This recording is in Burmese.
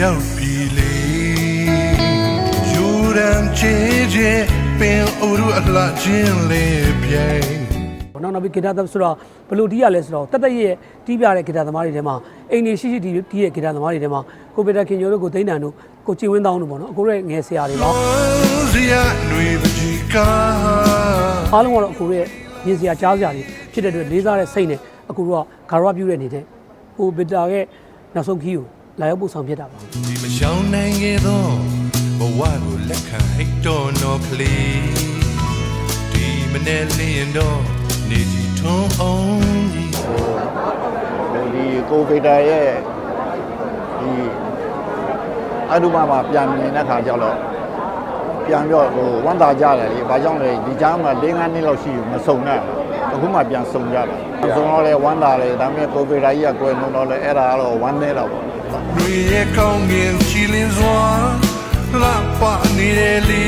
ရောက်ပြီလေယူရန်ချေချေပင်အိုရူအလှချင်းလေးပြိုင်နောက်နောက်ပြီးဂီတာသဆိုတော့ဘယ်လိုတီးရလဲဆိုတော့တက်တက်ရဲ့တီးပြတဲ့ဂီတာသမားတွေထဲမှာအိမ်နေရှိရှိတီးတီးရဲ့ဂီတာသမားတွေထဲမှာကိုပေတာခင်ကျော်တို့ကိုသိန်းတန်တို့ကိုကြည်ဝင်းတောင်းတို့ပေါ့နော်အကိုရဲ့ငယ်ဆရာတွေပေါ့စရာຫນွေပကြီးကားအားလုံးကတော့အကိုရဲ့မြင်စရာကြားစရာတွေဖြစ်တဲ့အတွက်လေးစားတဲ့စိတ်နဲ့အကိုတို့ကဂါရဝပြုတဲ့အနေနဲ့ကိုပေတာရဲ့နောက်ဆုံးခီးကို လာရောက်ပို့ဆောင်ဖြစ်တာပါဒီမရှောင်းနိုင်ခဲ့သောဘဝကိုလက်ခံဟိတ်တော်နော်ကလေးဒီမနေ့လင်းတော့နေကြီးထွန်းအောင်ကြီးဒီကိုဗီတာရဲ့ဒီအဒုမမှာပြန်မြင်တဲ့ခါကျတော့ပြန်ပြောဟိုဝန်တာကြတယ်လေဘာကြောင့်လဲဒီကြားမှာ၄၅နှစ်လောက်ရှိမစုံနဲ့ အခုမှပြန်စုံကြတာစုံတော့လေဝန်တာလေဒါပေမဲ့ကိုဗီတာကြီးကကွယ်နှုံတော့လေအဲ့ဒါကတော့ဝမ်းနေတော့ပေါ့တွေရဲ့ကောင်းငင်ချီလင်းစွာလှပနေတဲ့လေ